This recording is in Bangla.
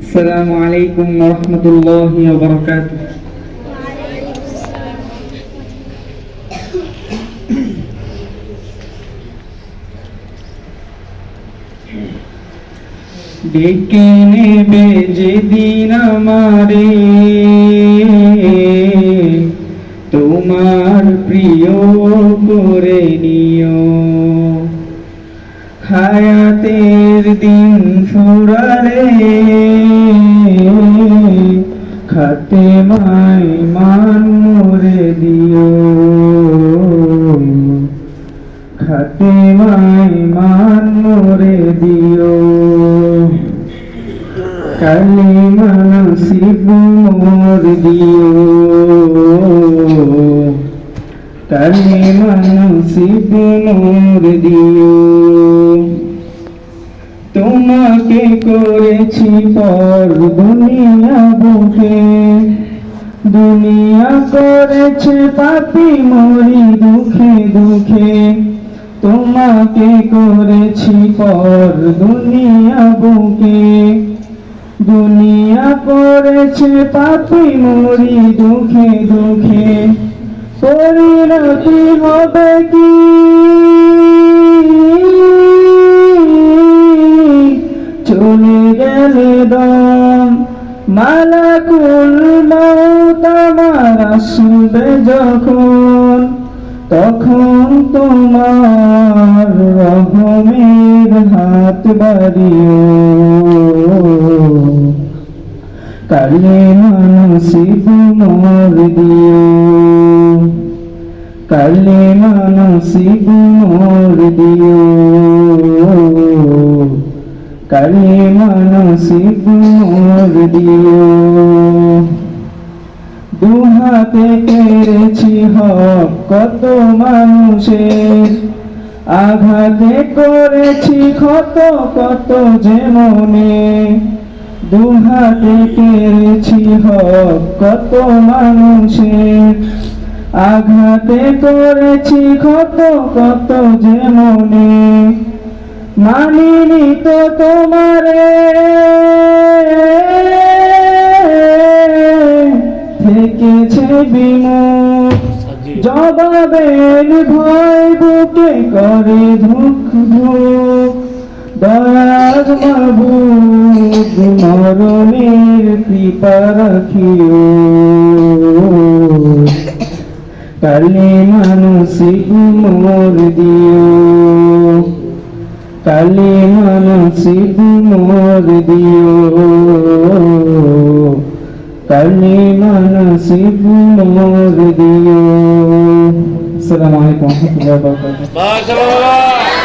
السلام عليكم ورحمة الله وبركاته ডেকে নেবে যেদিন আমারে তোমার প্রিয় করে নিও হায়াতের দিন ফুরালে, খাতে মাই মান মোরে দিও। খাতে মাই মান মোরে দিও। কালিমা নসিব মোর দিও। তোমাকে করেছি পর দুনিয়া বুকে। দুনিয়া করেছে পাপি মরি দুঃখে দুঃখে। তোমাকে করেছি পর দুনিয়া বুকে। দুনিয়া করেছে পাপি মরি দুঃখে দুঃখে। পরিণতি হবে কি? চলে গেলে দম, মালাকুল মৌত আমার আসবে যখন, তখন তোমার রহমের হাত বাড়িও কালে মানসিক মোর দিও কালে মানসিক মোর দিও। কালে মানসিক মোর দিও। দুহাতে কেড়েছি হক কত মানুষের, আঘাতে করেছি ক্ষত কত যে মনে। দুহাতে কেড়েছি হক কত মানুষের আঘাতে করেছি ক্ষত কত যে মনে মানিনি তো তোমারে। থেকেছে বিমুখ। জবাবের ভয়, বুকে করে ধুক ধুক। মাবুদ মরণের কৃপা রাখিও। কালে মানসিক মোর দিও কালে মানসিক মোর দিও কালে মানসিক মোর দিও আসসালামু আলাইকুম ওয়া রাহমাতুল্লাহি ওয়া বারাকাতুহু মাশাআল্লাহ